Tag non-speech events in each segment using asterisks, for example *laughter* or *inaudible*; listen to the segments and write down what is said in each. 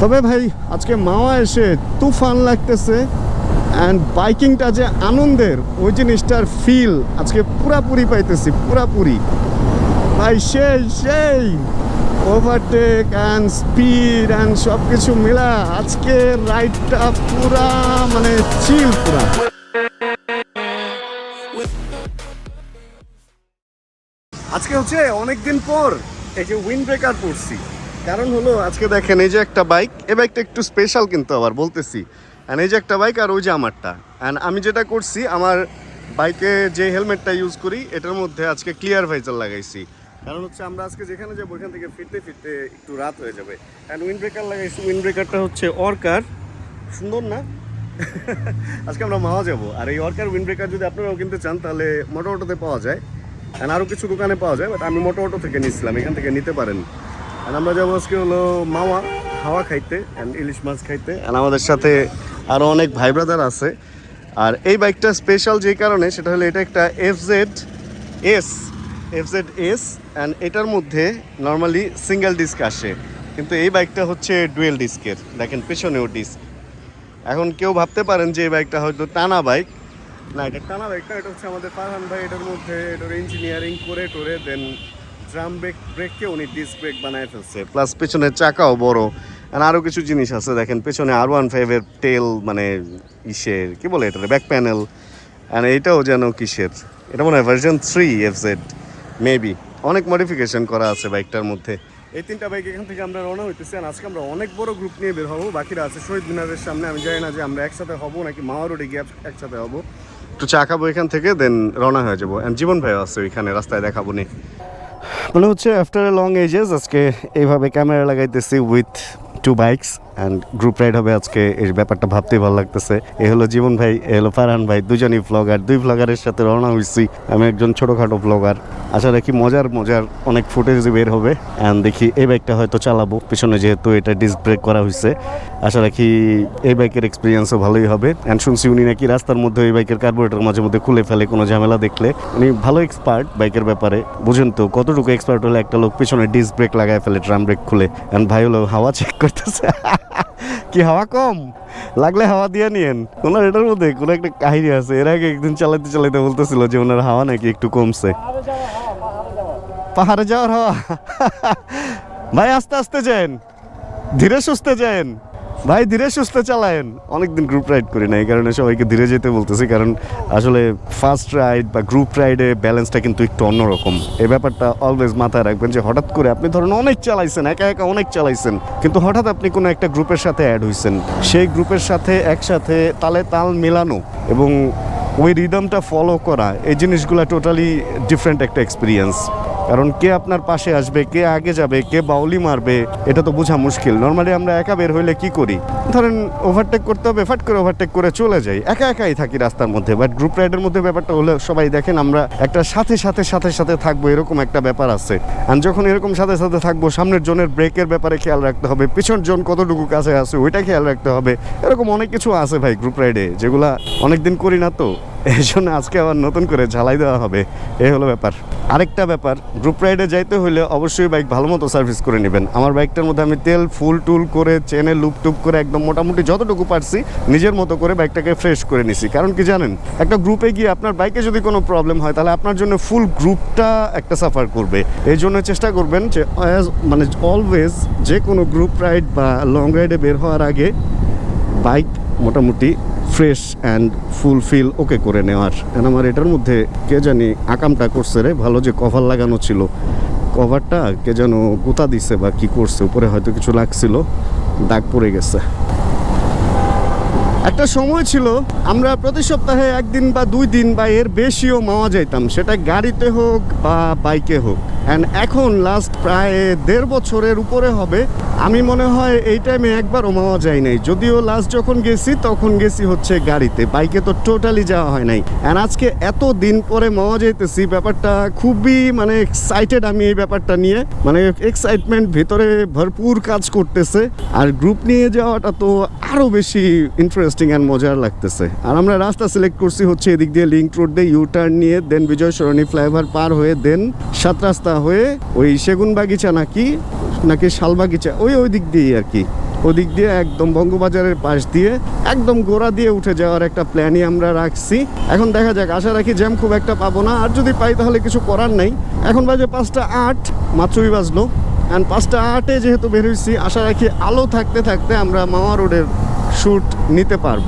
তবে ভাই, আজকে মাওয়া এসে তুফান লাগতেছে অ্যান্ড বাইকিংটা যে আনন্দের, ওই জিনিসটার ফিল আজকে পুরাপুরি পাইতেছি, পুরাপুরি। ভাই, সেই সেই ওভারটেক অ্যান্ড স্পিড অ্যান্ড সব কিছু মিলা আজকে রাইডটা পুরা মানে চিল পুরা। আজকে হচ্ছে অনেকদিন পর এই যে উইন্ড ব্রেকার পড়ছি কারণ হলো, আজকে দেখেন এই যে একটা বাইক এ বাইকটা একটু স্পেশাল কিন্তু আবার, বলতেছি। অ্যান্ড এই যে একটা বাইক আর ওই যে আমারটা। অ্যান্ড আমি যেটা করছি, আমার বাইকে যে হেলমেটটা ইউজ করি, এটার মধ্যে আজকে ক্লিয়ার ভাইজার লাগাইছি। কারণ হচ্ছে, আমরা আজকে যেখানে যাব ওইখান থেকে ফিরতে ফিরতে একটু রাত হয়ে যাবে। অ্যান্ড উইন্ড ব্রেকার লাগাইছি উইন্ড ব্রেকারটা হচ্ছে অর্কার সুন্দর না? *laughs* আজকে আমরা মাওয়া যাব। আর এই অর্কার উইন্ড ব্রেকার যদি আপনারাও কিনতে চান, তাহলে মোটো অটোতে পাওয়া যায়। অ্যান্ড আরও কিছু দোকানে পাওয়া যায় বাট আমি মোটো অটো থেকে নিচ্ছিলাম এখান থেকে নিতে পারেন। অ্যান্ড আমরা যাব আজকে হলো মাওয়া, হাওয়া খাইতে অ্যান্ড ইলিশ মাছ খাইতে। অ্যান্ড আমাদের সাথে আরও অনেক ভাই ব্রাদার আছে। আর এই বাইকটা স্পেশাল যেই কারণে সেটা হলো এটা একটা F Z S F Z S and এটার মধ্যে নর্মালি সিঙ্গেল ডিস্ক আসে। কিন্তু এই বাইকটা হচ্ছে ডুয়েল ডিস্কের দেখেন পেছনেও ডিস্ক এখন কেউ ভাবতে পারেন যে এই বাইকটা হয়তো টানা বাইক। না, এটা টানা বাইক না, এটা হচ্ছে আমাদের ফারহান ভাই, এটার মধ্যে, এটার ইঞ্জিনিয়ারিং করে টোরে দেন ড্রাম ব্রেক ব্রেককে উনি ডিস্ক ব্রেক বানায় ফেলছে। প্লাস পেছনের চাকাও বড়। আর আরও কিছু জিনিস আছে, দেখেন পেছনে আর ওয়ান ফাইভের টেল মানে ইসের, কি বলে এটা ব্যাক প্যানেল আর এইটাও যেন কিসের? এটা মনে হয় version three F Z maybe অনেক মডিফিকেশন করা আছে বাইকটার মধ্যে। এই তিনটা বাইক এখান থেকে আমরা রওনা হইতেছি। আর আজকে আমরা অনেক বড় গ্রুপ নিয়ে বের হব। বাকিরা আছে শহীদ মিনারের সামনে। আমি জানি না যে আমরা একসাথে হব নাকি মাওয়া রোডে গিয়ে একসাথে হব। একটু চা খাব এখান থেকে দেন রওনা হয়ে যাব। অ্যান্ড জীবন ভাই আছে ওইখানে, রাস্তায় দেখাবো নি। মানে হচ্ছে আফটার এ লং এজেস আজকে এইভাবে camera লাগাইতেছি with two bikes and group ride হবে আজকে। এই ব্যাপারটা ভাবতেই ভালো লাগতেছে। এ হলো জীবন ভাই, এ হলো ফারহান ভাই, দুজনই ব্লগার দুই ব্লগারের সাথে রওনা হয়েছি আমি একজন ছোটোখাটো ব্লগার আশা রাখি মজার মজার অনেক ফুটেজ বের হবে। অ্যান্ড দেখি এই বাইকটা হয়তো চালাবো। পিছনে যেহেতু এটা ডিস্ক ব্রেক করা হয়েছে আশা রাখি এই বাইকের এক্সপিরিয়েন্সও ভালোই হবে। অ্যান্ড শুনছি উনি নাকি রাস্তার মধ্যে এই বাইকের কার্বোরেটর মাঝে মধ্যে খুলে ফেলে, কোনো ঝামেলা দেখলে। উনি ভালো এক্সপার্ট বাইকের ব্যাপারে। বুঝেন তো, কতটুকু এক্সপার্ট হলে একটা লোক পিছনে ডিস্ক ব্রেক লাগায় ফেলে ট্রাম ব্রেক খুলে। অ্যান্ড ভাই হলো হাওয়া চেক করতেছে। *laughs* *laughs* কি হাওয়া কম? লাগলে হাওয়া দিয়ে নিয়েন। ওনার এটার মধ্যে কোনো একটা কাহিনী আছে। এর আগে একদিন চালাইতে চালাইতে বলতেছিল যে ওনার হাওয়া নাকি একটু কমছে। পাহাড়ে যাওয়ার হাওয়া। *laughs* ভাই, আস্তে আস্তে যান। ধীরে সুস্থে যান। ভাই, ধীরে সুস্থে চালায়েন। অনেকদিন গ্রুপ রাইড করি না এই কারণে সবাইকে ধীরে যেতে বলতেছি, কারণ আসলে ফার্স্ট রাইড বা গ্রুপ রাইডে ব্যালেন্সটা কিন্তু একটু অন্যরকম। এই ব্যাপারটা অলওয়েজ মাথায় রাখবেন যে হঠাৎ করে আপনি ধরুন অনেক চালাইছেন, একা একা অনেক চালাইছেন, কিন্তু হঠাৎ আপনি কোনো একটা গ্রুপের সাথে অ্যাড হয়েছেন সেই গ্রুপের সাথে একসাথে তালে তাল মেলানো এবং ওই রিদমটা ফলো করা, এই জিনিসগুলো টোটালি ডিফারেন্ট একটা এক্সপিরিয়েন্স কারণ কে আপনার পাশে আসবে, কে আগে যাবে, কে বাউলি মারবে, এটা তো বোঝা মুশকিল। নর্মালি আমরা একা বের হইলে কি করি? ধরেন ওভারটেক করতে হবে, ফাট করে ওভারটেক করে চলে যাই। একা একাই থাকি রাস্তার মধ্যে বাট গ্রুপ রাইডের মধ্যে ব্যাপারটা হলে, সবাই দেখেন আমরা একটা সাথে সাথে সাথে সাথে থাকব, এরকম একটা ব্যাপার আছে। আর যখন এরকম সাথে সাথে থাকব, সামনের জনের ব্রেকের ব্যাপারে খেয়াল রাখতে হবে, পিছন জন কতটুকু কাছে আছে ওইটা খেয়াল রাখতে হবে। এরকম অনেক কিছু আছে ভাই গ্রুপ রাইডে যেগুলা অনেকদিন করি না তো। এই জন্য আজকে আবার নতুন করে ঝালাই দেওয়া হবে। এই হলো ব্যাপার। আরেকটা ব্যাপার গ্রুপ রাইডে যাইতে হলে অবশ্যই বাইক ভালো মতো সার্ভিস করে নেবেন। আমার বাইকটার মধ্যে আমি তেল, ফুল, টুল করে চেনে লুপ টুপ করে একদম মোটামুটি যতটুকু পারছি, নিজের মতো করে বাইকটাকে ফ্রেশ করে নিছি। কারণ কি জানেন, একটা গ্রুপে গিয়ে আপনার বাইকে যদি কোনো প্রবলেম হয়, তাহলে আপনার জন্য ফুল গ্রুপটা একটা সাফার করবে। এই জন্য চেষ্টা করবেন যে মানে অলওয়েজ যে কোনো গ্রুপ রাইড বা লং রাইডে বের হওয়ার আগে বাইক মোটামুটি ফ্রেশ অ্যান্ড ফুলফিল ওকে করে নেওয়ার। কারণ আমার এটার মধ্যে কে জানি আকামটা করছে রে, ভালো যে কভার লাগানো ছিল। কভারটা কে যেন গোতা দিছে বা কি করছে, উপরে হয়তো কিছু লাগছিল, দাগ পড়ে গেছে। একটা সময় ছিল, আমরা প্রতি সপ্তাহে একদিন বা দুই দিন বা এর বেশিও মাওয়া যাইতাম। সেটা গাড়িতে হোক বা বাইকে হোক। অ্যান্ড এখন লাস্ট প্রায় দেড় বছরের উপরে হবে। আমি মনে হয় এই টাইমে একবারও মাওয়া যায় নাই। যদিও লাস্ট যখন গেছি, তখন গেছি হচ্ছে গাড়িতে। বাইকে তো টোটালি যাওয়া হয় নাই। অ্যান্ড আজকে এত দিন পরে মাওয়া যাইতেছি, ব্যাপারটা খুবই মানে এক্সাইটেড আমি এই ব্যাপারটা নিয়ে। মানে এক্সাইটমেন্ট ভেতরে ভরপুর কাজ করতেছে। আর গ্রুপ নিয়ে যাওয়াটা তো আরও বেশি ইন্টারেস্টিং অ্যান্ড মজার লাগতেছে। আর আমরা রাস্তা সিলেক্ট করছি হচ্ছে এদিক দিয়ে লিঙ্ক রোড দিয়ে ইউ টার্ন নিয়ে দেন বিজয় সরণি ফ্লাইওভার পার হয়ে দেন সাত রাস্তা হয়ে ওই সেগুন বাগিচা নাকি নাকি শালবাগিচা ওই ওই দিক দিয়েই আর কি। ওদিক দিয়ে একদম বঙ্গবাজারের পাশ দিয়ে, একদম গোড়া দিয়ে উঠে যাওয়ার একটা প্ল্যানই আমরা রাখছি। এখন দেখা যাক, আশা রাখি জ্যাম খুব একটা পাবো না। আর যদি পাই তাহলে কিছু করার নাই। এখন বাজে পাঁচটা আট, মাত্রই বাজলো। অ্যান্ড পাঁচটা আটে যেহেতু বের হয়েছি আশা রাখি আলো থাকতে থাকতে আমরা মামা রোডের শ্যুট নিতে পারব।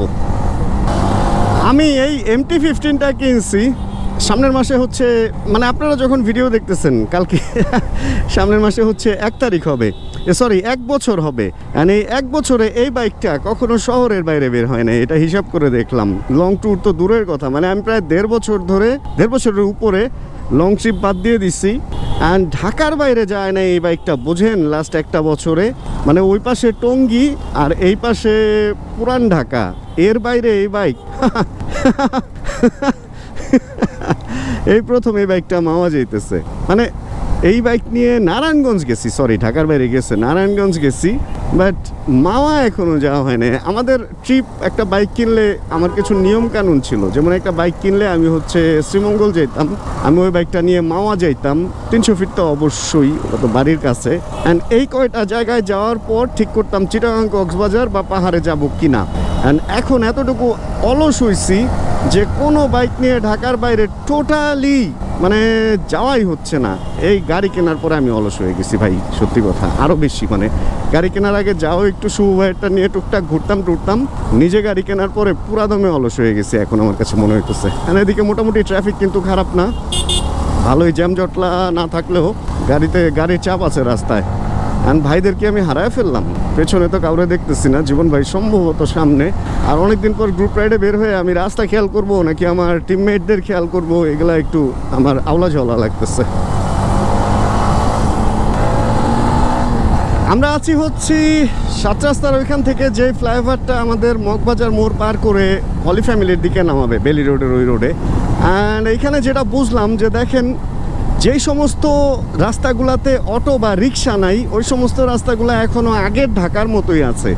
আমি এই এম টি ফিফটিনটা কিনছি। সামনের মাসে হচ্ছে মানে আপনারা যখন ভিডিও দেখতেছেন, কালকে *laughs* সামনের মাসে হচ্ছে এক তারিখ হবে। সরি এক বছর হবে। মানে এক বছরে এই বাইকটা কখনো শহরের বাইরে বের হয় না এটা হিসাব করে দেখলাম। লং ট্যুর তো দূরের কথা মানে আমি প্রায় দেড় বছর ধরে, দেড় বছরের উপরে লং ট্রিপ বাদ দিয়ে দিচ্ছি অ্যান্ড ঢাকার বাইরে যায় না এই বাইকটা, বোঝেন লাস্ট একটা বছরে। মানে ওই পাশে টঙ্গি আর এই পাশে পুরান ঢাকা। এর বাইরে এই বাইক। *laughs* *laughs* এই প্রথম এই বাইকটা মাওয়া যাইতেছে। মানে এই বাইক নিয়ে নারায়ণগঞ্জ গেছি সরি ঢাকার বাইরে গেছে, নারায়ণগঞ্জ গেছি বাট মাওয়া এখনও যাওয়া হয় না আমাদের ট্রিপ একটা বাইক কিনলে আমার কিছু নিয়ম কানুন ছিল, যেমন একটা বাইক কিনলে আমি হচ্ছে শ্রীমঙ্গল যাইতাম, আমি ওই বাইকটা নিয়ে মাওয়া যাইতাম, তিনশো ফিট তো অবশ্যই তো বাড়ির কাছে। অ্যান্ড এই কয়টা জায়গায় যাওয়ার পর ঠিক করতাম চিটাগাং, কক্সবাজার বা পাহাড়ে যাব কিনা। অ্যান্ড এখন এতটুকু অলস হইছি যে কোনো বাইক নিয়ে ঢাকার বাইরে টোটালি মানে যাওয়াই হচ্ছে না। এই গাড়ি কেনার পরে আমি অলস হয়ে গেছি ভাই, সত্যি কথা। আরও বেশি মানে গাড়ি কেনার আগে যাও, একটু শুভাইয়েরটা নিয়ে টুকটাক ঘুরতাম, টুরতাম। নিজে গাড়ি কেনার পরে পুরা দমে অলস হয়ে গেছি এখন আমার কাছে মনে হইতেছে। আর এদিকে মোটামুটি ট্রাফিক কিন্তু খারাপ না। ভালোই জ্যাম জটলা না থাকলেও গাড়িতে গাড়ির চাপ আছে রাস্তায়। আর ভাইদেরকে আমি হারায় ফেললাম। পেছনে তো কাউরে দেখতেছি না। জীবন ভাই সম্ভবত সামনে। আর অনেকদিন পর গ্রুপ রাইডে বের হয়ে আমি রাস্তা খেয়াল করব, নাকি আমার টিমমেটদের খেয়াল করব? এগুলা একটু আমার আওলা ঝওলা লাগতেছে। আমরা আছি হচ্ছি সাত রাস্তার ওইখান থেকে যে ফ্লাইওভারটা আমাদের মগবাজার মোড় পার করে হলি ফ্যামিলির দিকে নামাবে, বেলি রোডের ওই রোডে। অ্যান্ড এইখানে যেটা বুঝলাম যে দেখেন যেই সমস্ত রাস্তাগুলোতে অটো বা রিক্সা নাই, ওই সমস্ত রাস্তাগুলো এখনও আগের ঢাকার মতোই আছে।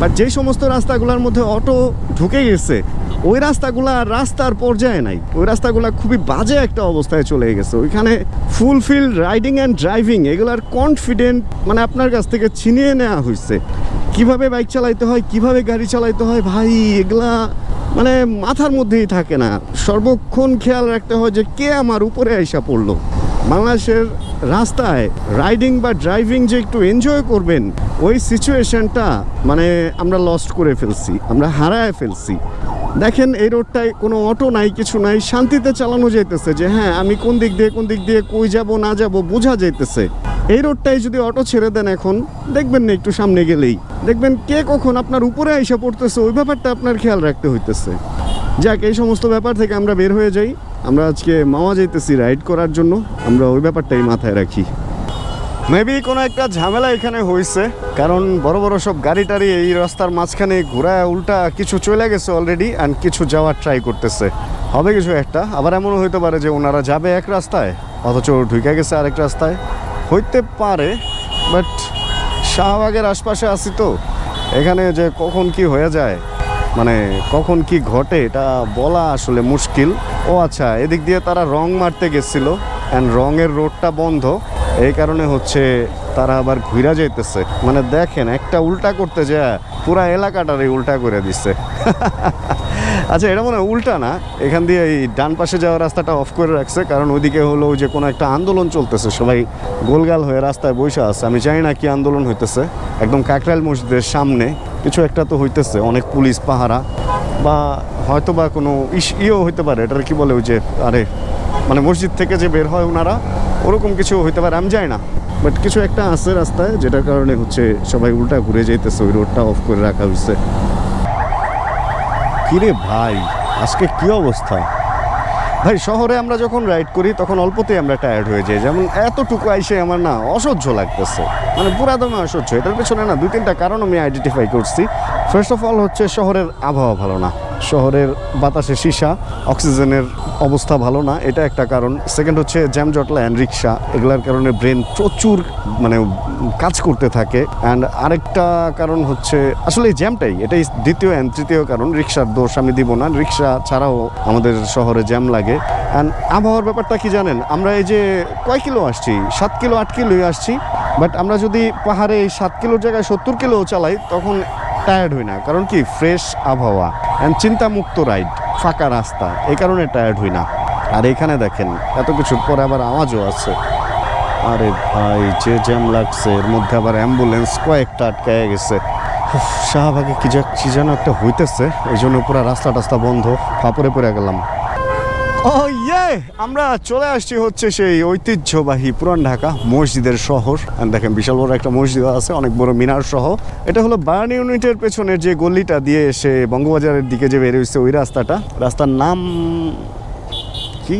বাট যেই সমস্ত রাস্তাগুলোর মধ্যে অটো ঢুকে গেছে, ওই রাস্তাগুলো আর রাস্তার পর্যায়ে নাই। ওই রাস্তাগুলো খুবই বাজে একটা অবস্থায় চলে গেছে। ওইখানে ফুলফিল রাইডিং অ্যান্ড ড্রাইভিং এগুলার কনফিডেন্ট মানে আপনার কাছ থেকে ছিনিয়ে নেওয়া হয়েছে কীভাবে বাইক চালাইতে হয়, কীভাবে গাড়ি চালাইতে হয়, ভাই, এগুলা মানে মাথার মধ্যেই থাকে না। সর্বক্ষণ খেয়াল রাখতে হয় যে কে আমার উপরে আইসা পড়ল। বাংলাদেশের রাস্তায় রাইডিং বা ড্রাইভিং যে একটু এনজয় করবেন, ওই সিচুয়েশনটা মানে আমরা লস্ট করে ফেলছি, আমরা হারায় ফেলছি। দেখেন এই রোডটায় কোনো অটো নাই, কিছু নাই, শান্তিতে চালানো যাইতেছে যে হ্যাঁ আমি কোন দিক দিয়ে, কোন দিক দিয়ে, কই যাব, না যাব, বোঝা যাইতেছে। এই রোডটায় যদি অটো ছেড়ে দেন এখন, দেখবেন না একটু সামনে গেলেই। দেখবেন কে কখন আপনার উপরে এসে পড়তেছে, ওই ব্যাপারটা আপনার খেয়াল রাখতে হইতেছে। যাক, এই সমস্ত ব্যাপার থেকে আমরা বের হয়ে যাই। আমরা আজকে মামা যাইতেছি রাইড করার জন্য। আমরা ওই ব্যাপারটাই মাথায় রাখি। মেবি কোনো একটা ঝামেলা এখানে হয়েছে কারণ বড় বড় সব গাড়ি টাড়ি এই রাস্তার মাঝখানে ঘোরায় উল্টা কিছু চলে গেছে অলরেডি অ্যান্ড কিছু যাওয়ার ট্রাই করতেছে। হবে কিছু একটা, আবার এমনও হইতে পারে যে ওনারা যাবে এক রাস্তায়, অথচ ঢুকে গেছে আরেক রাস্তায়। হইতে পারে বাট শাহবাগের আশপাশে আছি তো। এখানে যে কখন কি হয়ে যায় মানে কখন কি ঘটে এটা বলা আসলে মুশকিল। ও আচ্ছা এদিক দিয়ে তারা রং মারতে গেছিল অ্যান্ড রঙের রোডটা বন্ধ। এই কারণে হচ্ছে তারা আবার ঘুরা যাইতেছে। মানে দেখেন, একটা উল্টা করতে যায় পুরা এলাকাটারই উল্টা করে দিচ্ছে *laughs* আচ্ছা এটা মনে উল্টা না? এখান দিয়ে এই ডান পাশে যাওয়ার রাস্তাটা অফ করে রাখছে, কারণ ওইদিকে হলো যে কোনো একটা আন্দোলন চলতেছে। সবাই গোলগাল হয়ে রাস্তায় বসে আছে। আমি জানি না কি আন্দোলন হইতেছে। একদম কাকরাইল মসজিদের সামনে। কিছু একটা তো হইতেছে, অনেক পুলিশ পাহারা, বা হয়তো বা কোনো ইস ইয়েও হইতে পারে, এটার কি বলে ওই যে, আরে মানে মসজিদ থেকে যে বের হয় ওনারা ওরকম কিছু হইতে পারে, আমি যায় না। বাট কিছু একটা আছে রাস্তায়, যেটার কারণে হচ্ছে সবাই উল্টা ঘুরে যাইতেছে, ওই রোডটা অফ করে রাখা হয়েছে কিরে ভাই, আজকে কি অবস্থা? ভাই, শহরে আমরা যখন রাইড করি, তখন অল্পতেই আমরা টায়ার্ড হয়ে যাই। যেমন এতটুকু আইসে আমার না অসহ্য লাগতেছে। মানে পুরা দমে অসহ্য। এটার পেছনে না দুই তিনটা কারণ আমি আইডেন্টিফাই করছি। ফার্স্ট অফ অল হচ্ছে শহরের আবহাওয়া ভালো না। শহরের বাতাসে সীসা, অক্সিজেনের অবস্থা ভালো না, এটা একটা কারণ। সেকেন্ড হচ্ছে জ্যাম জটলা অ্যান্ড রিক্সা এগুলার কারণে ব্রেন প্রচুর মানে কাজ করতে থাকে। অ্যান্ড আরেকটা কারণ হচ্ছে, আসলে এই জ্যামটাই, এটাই দ্বিতীয় অ্যান্ড তৃতীয় কারণ রিক্সার দোষ আমি দিব না। রিক্সা ছাড়াও আমাদের শহরে জ্যাম লাগে। অ্যান্ড আবহাওয়ার ব্যাপারটা কি জানেন, আমরা এই যে কয় কিলো আসছি? সাত কিলো, আট কিলোই আসছি। বাট আমরা যদি পাহাড়ে এই সাত কিলোর জায়গায় সত্তর কিলো চালাই, তখন টায়ার্ড হই না। কারণ কি? ফ্রেশ আবহাওয়া। চিন্তামুক্ত রাইড ফাঁকা রাস্তা এই কারণে টায়ার্ড হই না। আর এখানে দেখেন, এত কিছুর পরে আবার আওয়াজও আছে। আরে ভাই, যে জ্যাম লাগছে, এর মধ্যে আবার অ্যাম্বুলেন্স কয়েকটা আটকায় গেছে। শাহবাগে কি যা কি যেন একটা হইতেছে এই জন্য পুরো রাস্তা টাস্তা বন্ধ, ফাপড়ে পড়ে গেলাম। ও ইয়ে আমরা চলে আসছি হচ্ছে সেই ঐতিহ্যবাহী পুরান ঢাকা মসজিদের শহর। দেখেন বিশাল বড় একটা মসজিদ আছে, অনেক বড় মিনার সহ। এটা হলো বার্ন ইউনিটের পেছনের যে গলিটা দিয়ে এসে বঙ্গবাজারের দিকে যে বের হয়েছে ওই রাস্তাটা। রাস্তার নাম কি?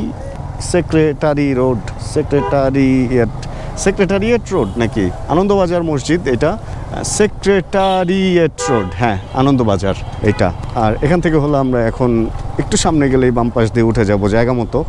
Secretary road secretariat secretariat road নাকি? আনন্দবাজার মসজিদ এটা। সেক্রেটারিয়েট রোড হ্যাঁ আনন্দবাজার এটা। আর এখান থেকে হলো আমরা এখন একটু সামনে গেলেই বাম পাশ দিয়ে উঠে যাব জায়গা মতো।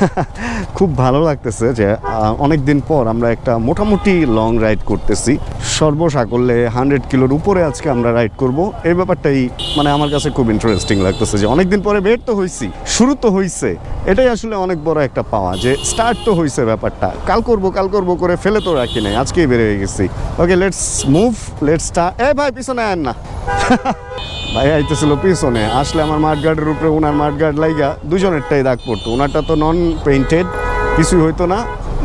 *laughs* খুব ভালো লাগতেছে যে অনেক দিন পর আমরা একটা মোটামুটি লং রাইড করতেছি। সর্বসাকল্যে হান্ড্রেড কিলোর উপরে আজকে আমরা রাইড করব। এই ব্যাপারটাই মানে আমার কাছে খুব ইন্টারেস্টিং লাগতেছে যে অনেকদিন পরে বের তো হয়েছি শুরু তো হয়েছে এটাই আসলে অনেক বড় একটা পাওয়া যে স্টার্ট তো হয়েছে ব্যাপারটা। কাল করব কাল করব করে ফেলে তো রাখি নাই, আজকেই বের হয়ে গেছি। Okay let's move let's start এ ভাই, পিছনে আন না। *laughs* ভাই আইতেছিল পিছনে, আসলে আমার মাঠ গার্ডের উপরে ওনার মাঠ গার্ড লাইগা দুজনেরটাই দাগ পড়তো। ওনারটা তো নন পেইন্টেড কিছুই হইতো না,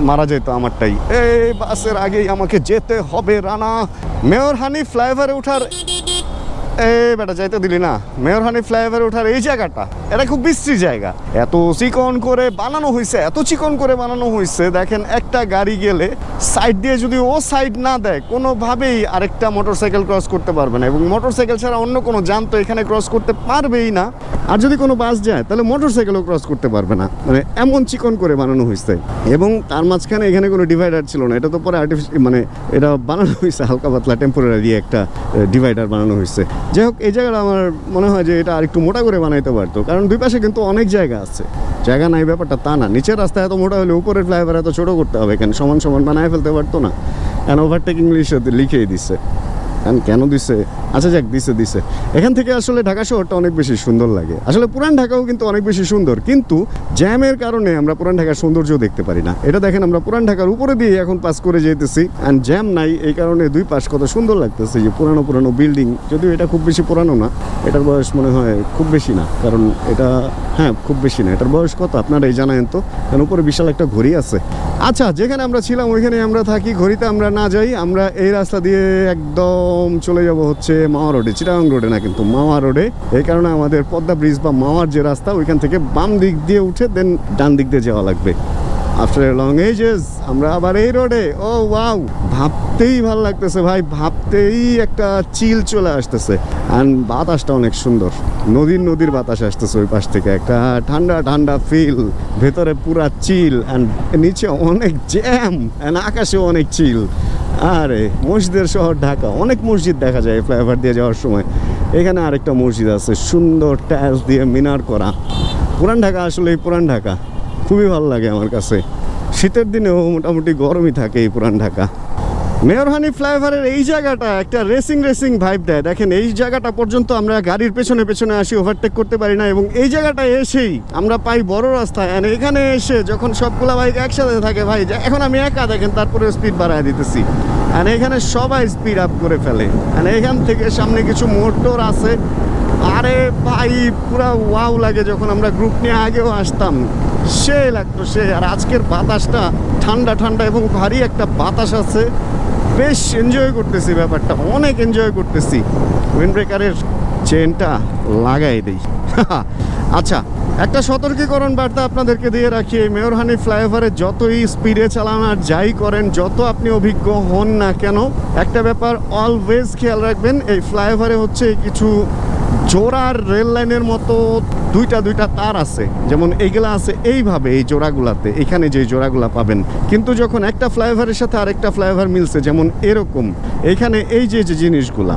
মারা যেত আমারটাই। এই বাসের আগেই আমাকে যেতে হবে, রানা। মেয়র হানি ফ্লাইওভারে উঠার এই বেটা, যাইতে দিলি না। মেয়র হানি ফ্লাইওভারে ওঠার এই জায়গাটা, এটা খুব বিশ্রী জায়গা। এত চিকন করে বানানো হয়েছে এত চিকন করে বানানো হয়েছে দেখেন একটা গাড়ি গেলে সাইড দিয়ে যদি ও সাইড না দেয়, কোনোভাবেই আরেকটা মোটরসাইকেল ক্রস করতে পারবে না এবং মোটরসাইকেল ছাড়া অন্য কোনো যান তো এখানে ক্রস করতে পারবেই না। আর যদি কোনো বাস যায়, তাহলে মোটরসাইকেলও ক্রস করতে পারবে না। মানে এমন চিকন করে বানানো হয়েছে। এবং তার মাঝখানে এখানে কোনো ডিভাইডার ছিল না। এটা তো পরে আর্টিফিশিয়াল মানে এটা বানানো হয়েছে, হালকা পাতলা টেম্পোরারি একটা ডিভাইডার বানানো হয়েছে। যাই হোক, এই জায়গাটা আমার মনে হয় যে এটা আরেকটু মোটা করে বানাইতে পারতো। কারণ দুই পাশে কিন্তু অনেক জায়গা আছে। জায়গা নাই, ব্যাপারটা তা না। নিচের রাস্তা এত মোটা হলে উপরের ফ্লাইওভার এত ছোট করতে হবে কেন? সমান সমান বানায় ফেলতে পারতো না। কেন ওভারটেক ইংলিশে লিখেই দিছে। কারণ কেন দিছে? আচ্ছা যাক, দিছে দিছে। এখান থেকে আসলে ঢাকা শহরটা অনেক বেশি সুন্দর লাগে। আসলে পুরান ঢাকাও কিন্তু অনেক বেশি সুন্দর, কিন্তু জ্যামের কারণে আমরা পুরান ঢাকার সৌন্দর্য দেখতে পারি না। এটা দেখেন, আমরা পুরান ঢাকার উপরে দিয়ে এখন পাস করে যেতেছি অ্যান্ড জ্যাম নাই, এই কারণে দুই পাশ কত সুন্দর লাগতেছে যে পুরানো পুরানো বিল্ডিং যদিও এটা খুব বেশি পুরানো না, এটার বয়স মনে হয় খুব বেশি না, কারণ এটা হ্যাঁ খুব বেশি না। এটার বয়স কত আপনারা এই জানেন তো, কারণ উপরে বিশাল একটা ঘড়ি আছে। আচ্ছা যেখানে আমরা ছিলাম, ওইখানে আমরা থাকি, ঘড়িতে আমরা না যাই, আমরা এই রাস্তা দিয়ে একদম চলে যাব হচ্ছে মাওয়া রোডে, চিটাগাং রোডে না কিন্তু মাওয়া রোডে। এই কারণে আমাদের পদ্মা ব্রিজ বা মাওয়ার যে রাস্তা, ওইখান থেকে বাম দিক দিয়ে উঠে দেন ডান দিক দিয়ে যাওয়া লাগবে। আফটার লং এজেস আমরা আবার এই রোডে। ও, ওয়াও! ভাবতেই ভালো লাগতেছে ভাই, ভাবতেই একটা চিল চলে আসতেছে। অ্যান্ড বাতাসটা অনেক সুন্দর। নদীর নদীর বাতাস আসতেছে ওই পাশ থেকে। একটা ঠান্ডা ঠান্ডা ফিল ভেতরে পুরা চিল। অ্যান্ড নিচে অনেক জ্যাম অ্যান্ড আকাশে অনেক চিল। আরে, মসজিদের শহর ঢাকা। অনেক মসজিদ দেখা যায় ফ্লাইওভার দিয়ে যাওয়ার সময়। এখানে আরেকটা মসজিদ আছে, সুন্দর টাইলস দিয়ে মিনার করা। পুরান ঢাকা আসলে এই পুরান ঢাকা। খুবই ভালো লাগে আমার কাছে। শীতের দিনেও মোটামুটি গরমই থাকে এই পুরান ঢাকা। মেয়রহানি ফ্লাইওভারের এই জায়গাটা একটা রেসিং রেসিং ভাইব দেয়। দেখেন, এই জায়গাটা পর্যন্ত আমরা গাড়ির পেছনে পেছনে আসি ওভারটেক করতে পারি না এবং এই জায়গাটা এসেই আমরা পাই বড় রাস্তা and এখানে এসে যখন সবগুলা বাইক একসাথে থাকে, ভাই এখন আমি একা দেখেন তারপরে স্পিড বাড়ায় দিতেছি। আর এখানে সবাই স্পিড আপ করে ফেলে। আর এখান থেকে সামনে কিছু মোটর আছে। আরে ভাই, পুরা ওয়াও লাগে যখন আমরা গ্রুপ নিয়ে আগেও আসতাম। সে লাগতো সে আর আজকের বাতাসটা ঠান্ডা ঠান্ডা এবং ভারী একটা বাতাস আছে। বেশ এনজয় করতেছি ব্যাপারটা, অনেক এনজয় করতেছি। উইন্ড ব্রেকারের চেনটা লাগাই দিই। *laughs* আচ্ছা একটা সতর্কীকরণ বার্তা আপনাদেরকে দিয়ে রাখি, এই মেয়রহানি ফ্লাইওভারে যতই স্পিডে চালান আর যাই করেন, যত আপনি অভিজ্ঞ হন না কেন, একটা ব্যাপার অলওয়েজ খেয়াল রাখবেন, এই ফ্লাইওভারে হচ্ছে কিছু জোড়ার রেল লাইনের মতো দুইটা দুইটা তার আছে। যেমন এইগুলা আছে এইভাবে এই জোড়াগুলাতে, এখানে যে জোড়াগুলা পাবেন। কিন্তু যখন একটা ফ্লাইওভারের সাথে আরেকটা ফ্লাইওভার মিলছে, যেমন এরকম এইখানে এই যে যে জিনিসগুলা,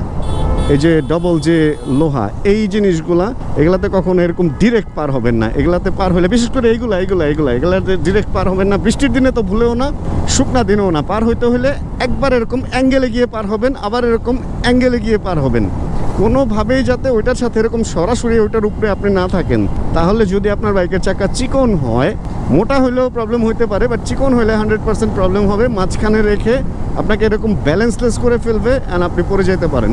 এই যে ডবল যে লোহা, এই জিনিসগুলা, এগুলাতে কখনো এরকম ডিরেক্ট পার হবেন না। এগুলাতে পার হলে, বিশেষ করে এইগুলা এইগুলা এইগুলা, এগুলাতে ডিরেক্ট পার হবেন না। বৃষ্টির দিনে তো ভুলেও না, শুকনা দিনেও না। পার হইতে হলে একবার এরকম অ্যাঙ্গেলে গিয়ে পার হবেন, আবার এরকম অ্যাঙ্গেলে গিয়ে পার হবেন। কোনোভাবেই যাতে ওইটার সাথে এরকম সরাসরি ওইটার উপরে আপনি না থাকেন, তাহলে যদি আপনার বাইকের চাকা চিকন হয়, মোটা হলেও প্রবলেম হইতে পারে বাট চিকন হলে হান্ড্রেড পার্সেন্ট প্রবলেম হবে, মাঝখানে রেখে আপনাকে এরকম ব্যালেন্সলেস করে ফেলবে অ্যান্ড আপনি পড়ে যেতে পারেন।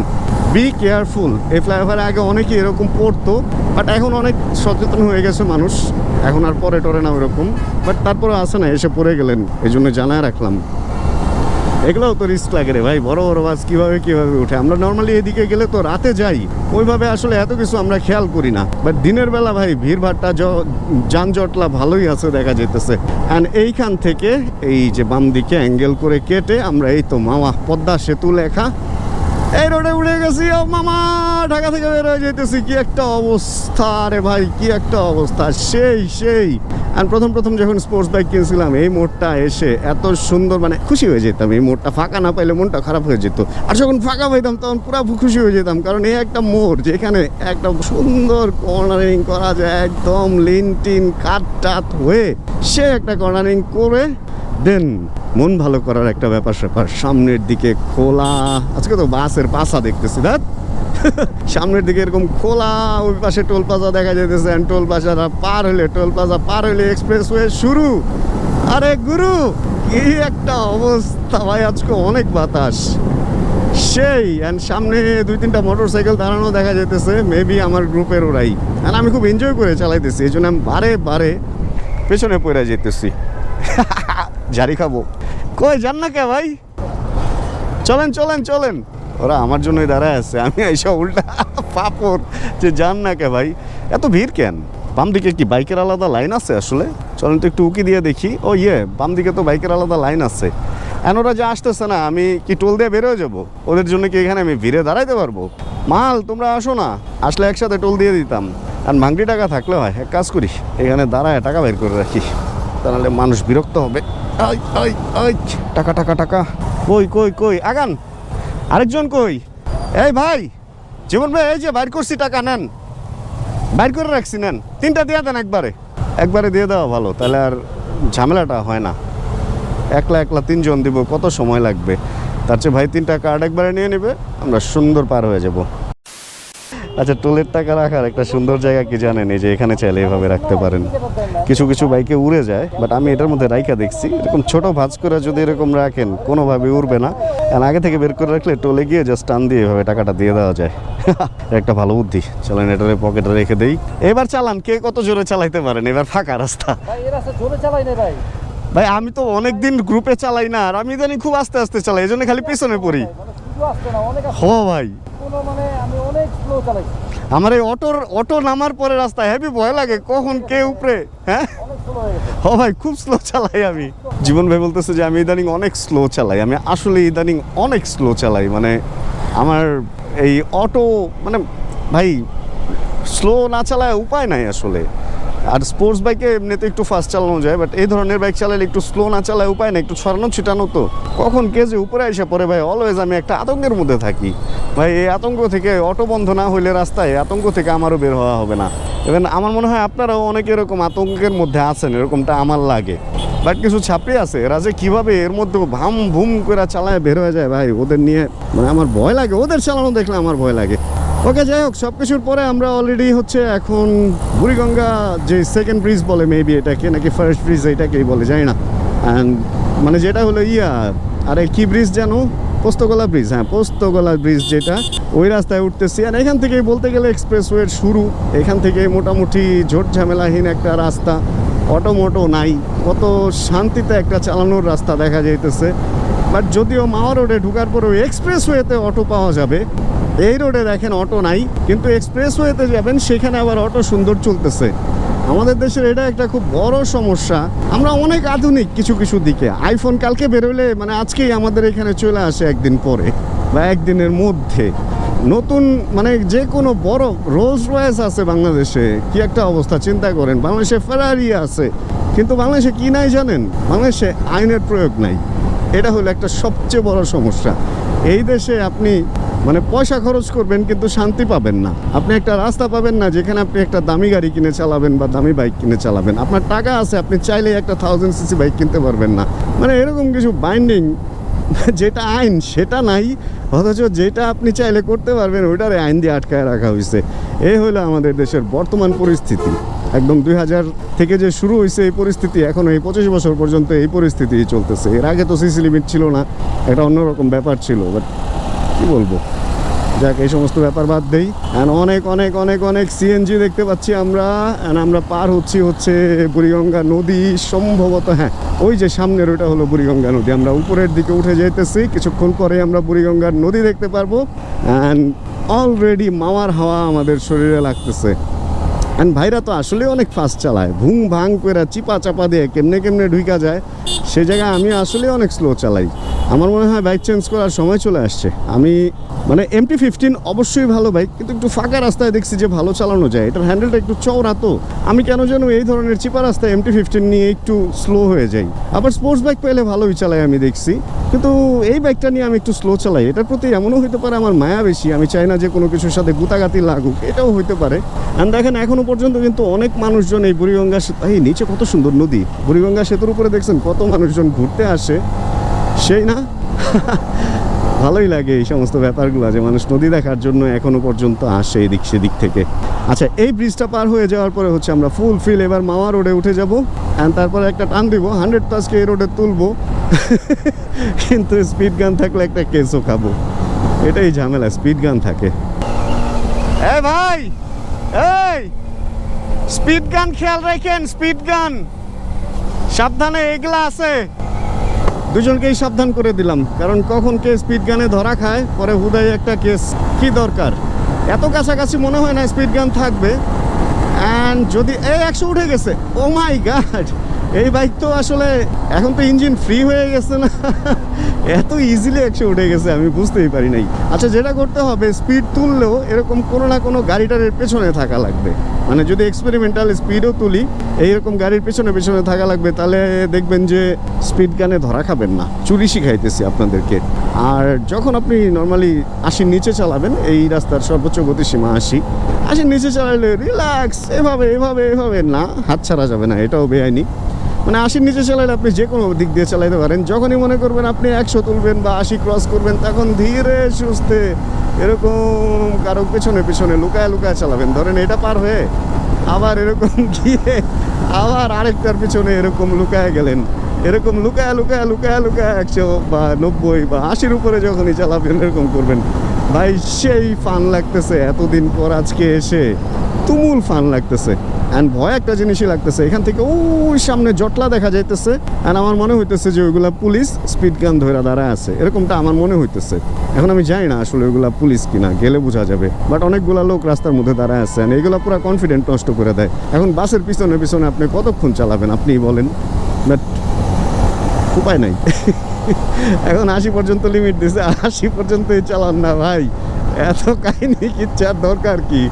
বি কেয়ারফুল এই ফ্লাইওভারে আগে অনেকেই এরকম পড়তো বাট এখন অনেক সচেতন হয়ে গেছে মানুষ। এখন আর পরে টরে না ওরকম বাট তারপরে আসে না, এসে পড়ে গেলেন এই জন্য জানায় রাখলাম। এগুলোও তো রিস্ক লাগে রে ভাই। বড় বড় বাস কীভাবে কীভাবে উঠে। আমরা নর্মালি এদিকে গেলে তো রাতে যাই। ওইভাবে আসলে এত কিছু আমরা খেয়াল করি না। বাট দিনের বেলা ভাই, ভিড়ভাড়টা যানজটলা ভালোই আছে দেখা যেতেছে। অ্যান্ড এইখান থেকে এই যে বাম দিকে অ্যাঙ্গেল করে কেটে আমরা এই তো মাওয়া পদ্মা সেতু লেখা এই রোডে উড়ে গেছি মামা, ঢাকা থেকে বের হয়ে যেতেছি কি একটা অবস্থা রে ভাই, কি একটা অবস্থা। সেই সেই। আর প্রথম প্রথম যখন স্পোর্টস বাইক কিনছিলাম, এই মোড়টা এসে এত সুন্দর মানে খুশি হয়ে যেতাম। এই মোড়টা ফাঁকা না পাইলে মনটা খারাপ হয়ে যেত। আর যখন ফাঁকা পাইতাম, তখন পুরো খুশি হয়ে যেতাম। কারণ এই একটা মোড় যেখানে একটা সুন্দর কর্নারিং করা যায়, একদম লিন টিন কাট হয়ে সে একটা কর্নারিং করে দেন মন ভালো করার একটা ব্যাপার, স্যাপার। সামনের দিকে খোলা। আজকে তো বাসের পাশা দেখতেছি দেখ *laughs* সামনের দিকে এরকম খোলা, ওই পাশে টোল প্লাজা দেখা যেতেছে টোল প্লাজাটা পার হলে, টোল প্লাজা পার হলে এক্সপ্রেস ওয়ে শুরু। আরে গুরু, কি একটা অবস্থা ভাই, আজকে অনেক বাতাস। সেই অ্যান্ড সামনে দুই তিনটা মোটর সাইকেল দাঁড়ানো দেখা যেতেছে মেবি আমার গ্রুপের ওরাই। অ্যান্ড আমি খুব এনজয় করে চালাইতেছি, এই জন্য আমি বারে বারে পেছনে পড়ে যেতেছি। *laughs* জারি খাব। কই, যান না কে ভাই? চলেন চলেন চলেন। ওরা আমার জন্যই দাঁড়ায় আছে, আমি এইসব উল্টা *laughs* পাপড় যে যান না কে ভাই। এত ভিড় কেন? বাম দিকে কি বাইকের আলাদা লাইন আছে আসলে? চলেন তো একটু উকি দিয়ে দেখি। ও ইয়ে বাম দিকে তো বাইকের আলাদা লাইন আছে। এখন ওরা যে আসতেছে না, আমি কি টোল দিয়ে বেরোয় যাব? ওদের জন্য কি এখানে আমি ভিড়ে দাঁড়াইতে পারব? মাল, তোমরা আসো না। আসলে একসাথে টোল দিয়ে দিতাম। আর ভাঙটি টাকা থাকলে হয়, এক কাজ করি, এখানে দাঁড়ায় টাকা বের করে রাখি। তাহলে মানুষ বিরক্ত হবে। আই আই আই। টাকা টাকা টাকা। কই কই কই? আগান। আরেকজন কই? এই ভাই, জীবন ভাই, এই যে বাইর করছি, টাকা নেন। বাইর করে রাখছি, নেন। তিনটা দিয়ে দেন একবারে। একবারে দিয়ে দেওয়া ভালো, তাহলে আর ঝামেলাটা হয় না। একলা একলা তিনজন দিব, কত সময় লাগবে? তার চেয়ে ভাই তিনটা কার্ড একবারে নিয়ে নেবে, আমরা সুন্দর পার হয়ে যাব। আচ্ছা টোলের টাকা রাখার একটা সুন্দর জায়গা কি জানেন? এই যে এখানে চাইলে এভাবে রাখতে পারেন। কিছু কিছু বাইকে উড়ে যায় বাট আমি এটার মধ্যে রাইকা দেখছি। এরকম ছোট ভাঁজ করে যদি এরকম রাখেন কোনোভাবে উড়বে না। আর আগে থেকে বের করে রাখলে টোলে গিয়ে জাস্ট টান দিয়ে এভাবে টাকাটা দিয়ে দেওয়া যায়। *laughs* একটা ভালো বুদ্ধি। চলেন এটারে পকেটে রেখে দেই। এবার চালান কে কত জোরে চালাইতে পারেন? এবার ফাঁকা রাস্তা। ভাই ভাই। আমি তো অনেকদিন গ্রুপে চালাই না আর আমি জানি খুব আস্তে আস্তে চালাই এই জন্য খালি পিছনে পড়ি। মানে অনেক। হ ভাই। মানে আমি অনেক স্লো চালাই। আমার এই অটোর অটো নামার পরে রাস্তা হেভি ভয় লাগে কখন কে উপরে হ্যাঁ? হয়ে হ ভাই খুব স্লো চালাই আমি। জীবন ভাই বলতেছে যে আমি ইদানিং অনেক স্লো চালাই। আমি আসলে ইদানিং অনেক স্লো চালাই। মানে আমার এই অটো মানে ভাই স্লো না চালায় উপায় নাই আসলে। আর স্পোর্টস বাইকে এমনিতে একটু ফাস্ট চালানো যায় বাট এই ধরনের বাইক চালালে একটু স্লো না চালায় উপায় না একটু ছড়ানো ছিটানো তো। কখন কে যে উপরে এসে পড়ে, ভাই অলওয়েজ আমি একটা আতঙ্কের মধ্যে থাকি। ভাই, এই আতঙ্ক থেকে অটো বন্ধ না হইলে রাস্তায় আতঙ্ক থেকে আমারও বের হওয়া হবে না। এবং আমার মনে হয় আপনারাও অনেক এরকম আতঙ্কের মধ্যে আছেন, এরকমটা আমার লাগে। বাট কিছু ছাপড়ি আছে, এরা যে কীভাবে এর মধ্যে ভাম ভুম করে চালায়, বের হয়ে যায়, ভাই, ওদের নিয়ে মানে আমার ভয় লাগে। ওদের চালানো দেখলে আমার ভয় লাগে। ওকে, যাই হোক সব কিছুর পরে আমরা অলরেডি হচ্ছে এখন বুড়িগঙ্গা যে সেকেন্ড ব্রিজ বলে মেবি এটাকে, নাকি ফার্স্ট ব্রিজ এটাকেই বলে, জানি না। অ্যান্ড মানে যেটা হলো, ইয়া, আরে কি ব্রিজ জানো? পোস্তগোলা ব্রিজ হ্যাঁ পোস্তগোলা ব্রিজ যেটা, ওই রাস্তায় উঠতেছি। আর এখান থেকেই বলতে গেলে এক্সপ্রেসওয়ের শুরু। এখান থেকে মোটামুটি ঝোট ঝামেলাহীন একটা রাস্তা। অটো মোটো নাই। কত শান্তিতে একটা চালানোর রাস্তা দেখা যাইতেছে। বাট যদিও মাওয়া রোডে ঢুকার পরেও এক্সপ্রেসওয়েতে অটো পাওয়া যাবে। এই রোডে দেখেন অটো নাই, কিন্তু এক্সপ্রেসওয়েতে যাবেন, সেখানে আবার অটো সুন্দর চলতেছে। আমাদের দেশের এটা একটা খুব বড় সমস্যা। আমরা অনেক আধুনিক কিছু কিছু দিকে। আইফোন কালকে বেরোলে মানে আজকেই আমাদের এখানে চলে আসে একদিন পরে, বা একদিনের মধ্যে। নতুন মানে যে কোনো বড় রোলস রয়েস আছে বাংলাদেশে, কি একটা অবস্থা, চিন্তা করেন। বাংলাদেশে ফেরারি আছে, কিন্তু বাংলাদেশে কি নাই জানেন? বাংলাদেশে আইনের প্রয়োগ নাই। এটা হলো একটা সবচেয়ে বড় সমস্যা। এই দেশে আপনি মানে পয়সা খরচ করবেন কিন্তু শান্তি পাবেন না। আপনি একটা রাস্তা পাবেন না যেখানে আপনি একটা দামি গাড়ি কিনে চালাবেন বা দামি বাইক কিনে চালাবেন। আপনার টাকা আছে, আপনি চাইলেই একটা থাউজেন্ড সিসি বাইক কিনতে পারবেন না। মানে এরকম কিছু বাইন্ডিং যেটা আইন, সেটা নাই। অথচ যেটা আপনি চাইলে করতে পারবেন, ওইটারে আইন দিয়ে আটকায় রাখা হয়েছে এই হলো আমাদের দেশের বর্তমান পরিস্থিতি। একদম দুই হাজার থেকে যে শুরু হয়েছে এই পরিস্থিতি, এখন এই পঁচিশ বছর পর্যন্ত এই পরিস্থিতি চলতেছে। এর আগে তো সিসি লিমিট ছিল না একটা অন্যরকম ব্যাপার ছিল। বাট কি বলব? যাক, এই সমস্ত ব্যাপার বাদ দেই। অ্যান্ড অনেক অনেক অনেক অনেক সিএনজি দেখতে পাচ্ছি আমরা। অ্যান্ড আমরা পার হচ্ছি হচ্ছে বুড়িগঙ্গা নদী। সম্ভবত হ্যাঁ ওই যে সামনের ওটা হলো বুড়িগঙ্গা নদী। আমরা উপরের দিকে উঠে যেতেছি কিছুক্ষণ পরে আমরা বুড়িগঙ্গার নদী দেখতে পারব। অ্যান্ড অলরেডি মামার হাওয়া আমাদের শরীরে লাগতেছে। অ্যান্ড ভাইরা তো আসলে অনেক ফাস্ট চালায়। ভুং ভাং করে চিপা চাপা দিয়ে কেমনে কেমনে ঢুকা যায়, সে জায়গায় আমি আসলে অনেক স্লো চালাই। আমার মনে হয় বাইক চেঞ্জ করার সময় চলে আসছে। আমি মানে এমটি ফিফটিন অবশ্যই ভালো বাইক কিন্তু একটু ফাঁকা রাস্তায় দেখছি যে ভালো চালানো যায়। এটার হ্যান্ডেলটা একটু চওড়া তো। আমি কেন যেন এই ধরনের চিপা রাস্তায় এমটি ফিফটিন নিয়ে একটু স্লো হয়ে যাই। আবার স্পোর্টস বাইক পেলে ভালোই চালাই আমি দেখছি। কিন্তু এই বাইকটা নিয়ে আমি একটু স্লো চালাই। এটার প্রতি এমনও হতে পারে আমার মায়া বেশি। আমি চাই না যে কোনো কিছুর সাথে গুতাগাতি লাগুক। এটাও হইতে পারে। আর দেখেন এখনও পর্যন্ত কিন্তু অনেক মানুষজন এই বুড়িগঙ্গা এই নিচে কত সুন্দর নদী। বুড়িগঙ্গা সেতুর উপরে দেখছেন কত মানুষজন ঘুরতে আসে। সেই না? *laughs* ভালোই লাগে এই সমস্ত ব্যাপারগুলো যে মানুষ নদী দেখার জন্য এখনও পর্যন্ত আসে এদিক সেদিক থেকে। আচ্ছা এই ব্রিজটা পার হয়ে যাওয়ার পরে হচ্ছে আমরা ফুল ফিল এবার মামা রোডে উঠে যাব। অ্যান্ড তারপরে একটা টান দিব হান্ড্রেড প্লাসকে এই রোডে তুলবো। *laughs* কিন্তু স্পিড গান থাকলে একটা কেসও খাব। এটাই ঝামেলা স্পিড গান থাকে। এ ভাই! এই! স্পিড গান খেয়াল রাখেন স্পিড গান সাবধানে, এগুলা আছে। দুজনকেই সাবধান করে দিলাম, কারণ কখন কে স্পিড গানে ধরা খায়, পরে হুদাই একটা কেস কি দরকার? এত কাছাকাছি মনে হয় না স্পিড গান থাকবে। অ্যান্ড যদি, এই একশো উঠে গেছে ও মাই গাড এই বাইক তো আসলে, এখন তো ইঞ্জিন ফ্রি হয়ে গেছে না? এত ইজিলি একশো উঠে গেছে, আমি বুঝতেই পারি নাই। আচ্ছা যেটা করতে হবে স্পিড তুললেও এরকম কোনো না কোনো গাড়িটার পেছনে থাকা লাগবে। মানে যদি এক্সপেরিমেন্টাল স্পিডও তুলি, এইরকম গাড়ির পেছনে পেছনে থাকা লাগবে, তাহলে দেখবেন যে স্পিড গানে ধরা খাবেন না। চুরি শিখাইতেছি আপনাদেরকে। আর যখন আপনি নর্মালি আশির নিচে চালাবেন, এই রাস্তার সর্বোচ্চ গতিসীমা আশি, আশির নিচে চালালে রিল্যাক্স এভাবে এভাবে এভাবে না, হাত ছাড়া যাবে না, এটাও বেআইনি। মানে আশির নিচে চালালে আপনি যে কোনো দিক দিয়ে চালাইতে পারেন। যখনই মনে করবেন আপনি একশো তুলবেন বা আশি ক্রস করবেন, তখন ধীরে সুস্থে এরকম কারও পেছনে পেছনে লুকায় লুকায় চালাবেন। ধরেন এটা পার হয়ে আবার এরকম *laughs* গিয়ে আবার আরেকটার পিছনে এরকম লুকায় গেলেন। এরকম লুকায় লুকায় লুকায় লুকায় একশো বা নব্বই বা আশির উপরে যখনই চালাবেন, এরকম করবেন। ভাই, সেই ফান লাগতেছে এতদিন পর আজকে এসে। তুমুল ফান লাগতেছে। অ্যান্ড ভয় একটা জিনিসই লাগতেছে। এখান থেকে ওই সামনে জটলা দেখা যাইতেছে। অ্যান্ড আমার মনে হইতেছে যে ওইগুলা পুলিশ স্পিড গান ধরে দাঁড়ায় আছে। এরকমটা আমার মনে হইতেছে। এখন আমি জানি না আসলে ওইগুলা পুলিশ কিনা, গেলে বোঝা যাবে। বাট অনেকগুলা লোক রাস্তার মধ্যে দাঁড়ায় আছে and এগুলা পুরো কনফিডেন্ট নষ্ট করে দেয়। এখন বাসের পিছনে পিছনে আপনি কতক্ষণ চালাবেন? আপনিই বলেন। বাট উপায় নাই। *laughs* এখন আশি পর্যন্ত লিমিট দিছে। আশি পর্যন্তই চালান না ভাই। এত কাহিনী কিচ্ছার দরকার কি?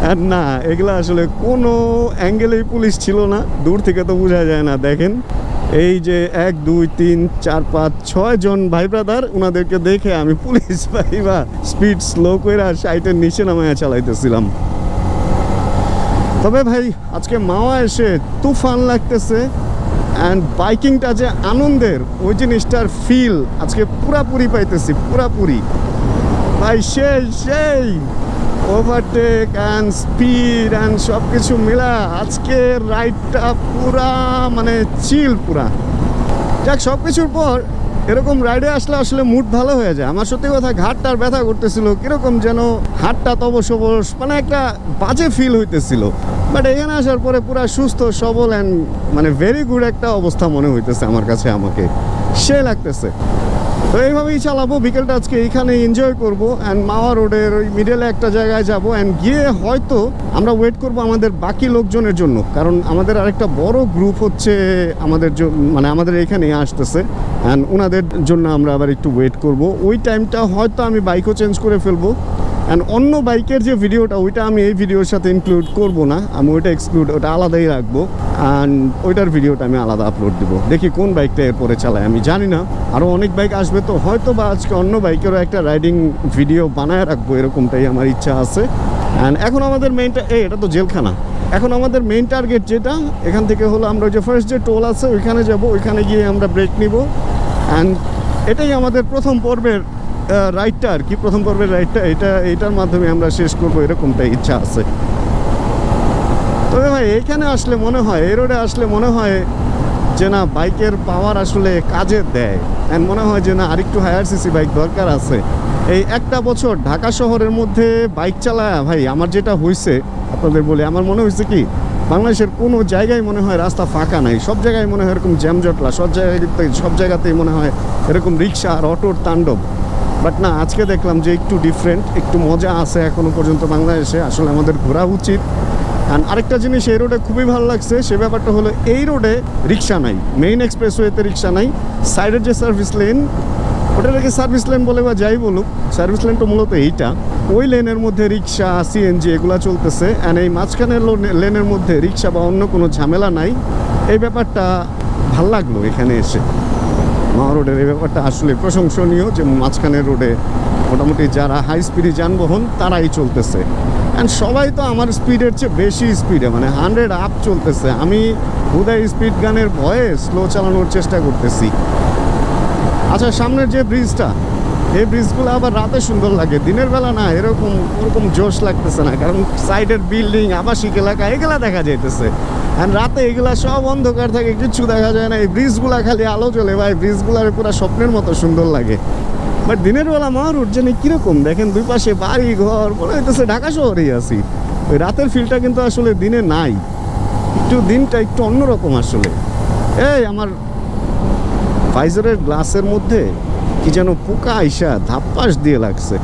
আর না, এগুলা আসলে কোনো অ্যাঙ্গেলেই পুলিশ ছিল না। দূর থেকে তো বোঝা যায় না, দেখেন। এই যে এক, দুই, তিন, চার, পাঁচ, ছয় জন ভাই ব্রাদার ওনাদেরকে দেখে আমি পুলিশ *laughs* ভাই বা স্পিড স্লো করে সাইটের নিচে নামায় চালাইতেছিলাম। তবে ভাই, আজকে মাওয়া এসে তুফান লাগতেছে অ্যান্ড বাইকিংটা যে আনন্দের, ওই জিনিসটার ফিল আজকে পুরাপুরি পাইতেছি, পুরাপুরি। ভাই, সেই সেই। ওভারটেক অ্যান্ড স্পিড অ্যান্ড সব কিছু মিলা আজকে রাইডটা পুরা মানে চিল পুরা। যাক সব কিছুর পর এরকম রাইডে আসলে আসলে মুড ভালো হয়ে যায়। আমার সত্যি কথা ঘাটটার ব্যথা করতেছিল। কীরকম যেন হাটটা তবস অবস মানে একটা বাজে ফিল হইতেছিল। বাট এখানে আসার পরে পুরা সুস্থ, সবল অ্যান্ড মানে ভেরি গুড একটা অবস্থা মনে হইতেছে আমার কাছে, আমাকে। সে লাগতেছে। তো এইভাবেই চালাবো। বিকেলটা আজকে এইখানে এনজয় করব। অ্যান্ড মাওয়া রোডের ওই মিডলে একটা জায়গায় যাব। অ্যান্ড গিয়ে হয়তো আমরা ওয়েট করব আমাদের বাকি লোকজনের জন্য। কারণ আমাদের আরেকটা বড় গ্রুপ হচ্ছে আমাদের মানে আমাদের এখানে আসতেছে। অ্যান্ড ওনাদের জন্য আমরা আবার একটু ওয়েট করব। ওই টাইমটা হয়তো আমি বাইকও চেঞ্জ করে ফেলব। অ্যান্ড অন্য বাইকের যে ভিডিওটা, ওইটা আমি এই ভিডিওর সাথে ইনক্লুড করব না। আমি ওইটা এক্সক্লুড ওটা আলাদাই রাখব। অ্যান্ড ওইটার ভিডিওটা আমি আলাদা আপলোড দিব। দেখি কোন বাইকটা এরপরে চালায়। আমি জানি না। আরও অনেক বাইক আসবে তো। হয়তো বা আজকে অন্য বাইকেরও একটা রাইডিং ভিডিও বানায় রাখব। এরকমটাই আমার ইচ্ছা আছে। অ্যান্ড এখন আমাদের মেইনটা এই, এটা তো জেলখানা। এখন আমাদের মেইন টার্গেট যেটা, এখান থেকে হলো আমরা যে ফার্স্ট যে টোল আছে, ওইখানে যাব। ওইখানে গিয়ে আমরা ব্রেক নিব। অ্যান্ড এটাই আমাদের প্রথম পর্বের রাইডটা আর কি, প্রথম পর্বের রাইডটা এটা, এটার মাধ্যমে আমরা শেষ করব এরকমটা ইচ্ছা আছে। তবে ভাই, এখানে আসলে মনে হয়, এই রোডে আসলে মনে হয় যে না বাইকের পাওয়ার আসলে কাজে দেয়। অ্যান্ড মনে হয় যে না, আরেকটু হায়ার সিসি বাইক দরকার আছে। এই একটা বছর ঢাকা শহরের মধ্যে বাইক চালায়, ভাই, আমার যেটা হয়েছে আপনাদের বলি, আমার মনে হয়েছে কি, বাংলাদেশের কোনো জায়গায় মনে হয় রাস্তা ফাঁকা নাই। সব জায়গায় মনে হয় এরকম জ্যামজটলা, সব জায়গায় সব জায়গাতেই মনে হয় এরকম রিক্সা আর অটোর তাণ্ডব। বাট না, আজকে দেখলাম যে একটু ডিফারেন্ট একটু মজা আছে এখনও পর্যন্ত বাংলাদেশে। আসলে আমাদের ঘোরা উচিত। অ্যান্ড আরেকটা জিনিস, এই রোডে খুবই ভালো লাগছে, সে ব্যাপারটা হলো এই রোডে রিক্সা নাই। মেইন এক্সপ্রেসওয়েতে রিক্সা নাই। সাইডের যে সার্ভিস লেন ওটাকে সার্ভিস লেন বলে বা যাই বলুক সার্ভিস লেনটা মূলত এইটা। ওই লেনের মধ্যে রিক্সা সিএনজি এগুলা চলতেছে। অ্যান্ড এই মাঝখানের লেনের মধ্যে রিক্সা বা অন্য কোনো ঝামেলা নাই। এই ব্যাপারটা ভালো লাগল এখানে এসে। মা রোডের এই ব্যাপারটা আসলে প্রশংসনীয় যে মাঝখানের রোডে মোটামুটি যারা হাই স্পিডে যানবাহন, তারাই চলতেছে। অ্যান্ড সবাই তো আমার স্পিডের চেয়ে বেশি স্পিডে মানে হান্ড্রেড আপ চলতেছে। আমি হুদায় স্পিড গানের ভয়ে স্লো চালানোর চেষ্টা করতেছি। আচ্ছা সামনের যে ব্রিজটা এই ব্রিজগুলো আবার রাতে সুন্দর লাগে, দিনের বেলা না এরকম, ওরকম জোশ লাগতেছে না, কারণ সাইডের বিল্ডিং, আবাসিক এলাকা, এগুলা দেখা যাইতেছে। আর রাতে এগুলা সব অন্ধকার থাকে, কিচ্ছু দেখা যায় না, এই ব্রিজগুলা খালি আলো চলে ভাই, ব্রিজগুলার পুরো স্বপ্নের মতো সুন্দর লাগে। বাট দিনের বেলা মহারুট যেন কীরকম, দেখেন দুই পাশে বাড়ি, ঘর, মনে হইতেছে ঢাকা শহরেই আছি। ওই রাতের ফিলটা কিন্তু আসলে দিনে নাই। একটু দিনটা একটু অন্যরকম আসলে। এই, আমার ফাইজারের গ্লাসের মধ্যে কি যেন পোকা আইসা ধাপ্পাস দিয়ে লাগছে।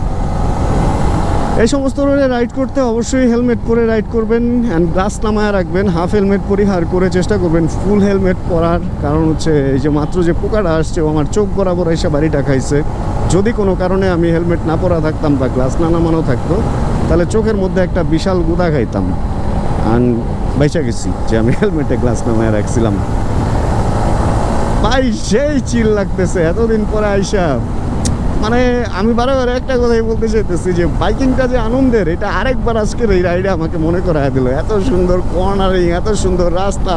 এই সমস্ত রোডে রাইড করতে অবশ্যই হেলমেট পরে রাইড করবেন অ্যান্ড গ্লাস নামায় রাখবেন। হাফ হেলমেট পরিহার করে চেষ্টা করবেন ফুল হেলমেট পরার। কারণ হচ্ছে এই যে মাত্র যে পোকাটা আসছে আমার চোখ বরাবর এসে বাড়িটা খাইছে। যদি কোনো কারণে আমি হেলমেট না পরা থাকতাম বা গ্লাস না নামানো থাকতো, তাহলে চোখের মধ্যে একটা বিশাল গুদা খাইতাম। আর বেঁচে গেছি যে আমি হেলমেটে গ্লাস নামায় রাখছিলাম। ভাই, সেই চিল লাগতেছে এতদিন পরে আইসা। মানে আমি বারবার একটা কথাই বলতে চাইতেছি যে, বাইকিংটা যে আনন্দের, এটা আরেকবার আজকের এই রাইডে আমাকে মনে করায় দিল। এত সুন্দর কর্নারিং এত সুন্দর রাস্তা,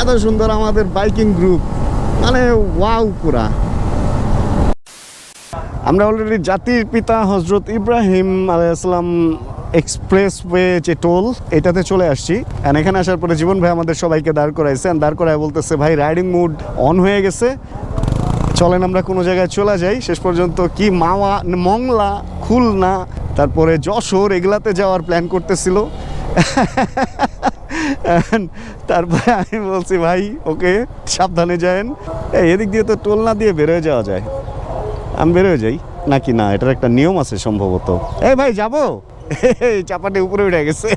এত সুন্দর আমাদের বাইকিং গ্রুপ মানে ওয়াও পুরা। আমরা অলরেডি জাতির পিতা হজরত ইব্রাহিম আলাইসালাম এক্সপ্রেসওয়ে যে টোল, এটাতে চলে আসছি। এখানে আসার পরে জীবন ভাই আমাদের সবাইকে দাঁড় করাইছে। দাঁড় করায় বলতেছে, ভাই রাইডিং মুড অন হয়ে গেছে। চলেন আমরা কোনো জায়গায় চলে যাই। শেষ পর্যন্ত কি মাওয়া মংলা, খুলনা, তারপরে যশোর, এগুলাতে যাওয়ার প্ল্যান করতেছিল। তারপরে আমি বলছি, ভাই, ওকে, সাবধানে যায়েন। এদিক দিয়ে তো টোল না দিয়ে বেরোয় যাওয়া যায়। আমি বেরোয় যাই। নাকি না, এটার একটা নিয়ম আছে সম্ভবত। এই ভাই, যাব? *laughs* চাপাটি উপরে উঠে গেছে।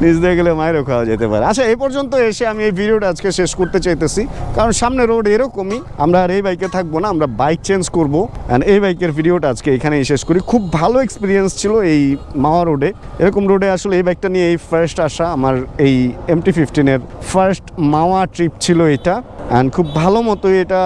নিচ দিয়ে গেলে মায়েরও খাওয়া যেতে পারে। আচ্ছা এই পর্যন্ত এসে আমি এই ভিডিওটা আজকে শেষ করতে চাইতেছি। কারণ সামনে রোড এরকমই, আমরা আর এই বাইকে থাকব না, আমরা বাইক চেঞ্জ করব। অ্যান্ড এই বাইকের ভিডিওটা আজকে এখানেই শেষ করি। খুব ভালো এক্সপিরিয়েন্স ছিল এই মাওয়া রোডে এরকম রোডে আসলে এই বাইকটা নিয়ে এই ফার্স্ট আসা, আমার এই এমটি ফিফটিনের ফার্স্ট মাওয়া ট্রিপ ছিল এটা। অ্যান্ড খুব ভালো মতোই এটা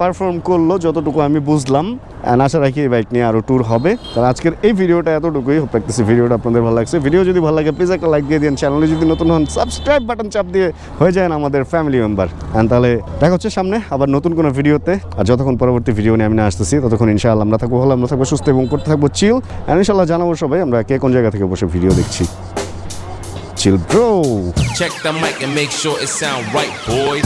পারফর্ম করল যতটুকু আমি বুঝলাম। অ্যান্ড আশা রাখি এই বাইক নিয়ে আরও ট্যুর হবে। তাহলে আজকের এই ভিডিওটা এতটুকুই। হোপ রাখতেছি ভিডিওটা আপনাদের ভালো লাগছে। ভিডিও যদি ভালো লাগে প্লিজ একটা লাইক দিয়ে দিন। চ্যানেলে যদি নতুন হন সাবস্ক্রাইব বাটন চাপ দিয়ে হয়ে যায় আমাদের ফ্যামিলি মেম্বার অ্যান্ড তাহলে দেখা হচ্ছে সামনে আবার নতুন কোনো ভিডিওতে আর যতক্ষণ পরবর্তী ভিডিও নিয়ে আমি না আসতেছি ততক্ষণ ইনশাআল্লাহ আমরা থাকব ভালো আমরা থাকব সুস্থ এবং করতে থাকব চিল অ্যান্ড ইনশাল্লাহ জানাব সবাই আমরা কে কোন জায়গা থেকে বসে ভিডিও দেখছি। Chill bro Check the mic and make sure it sound right, boys.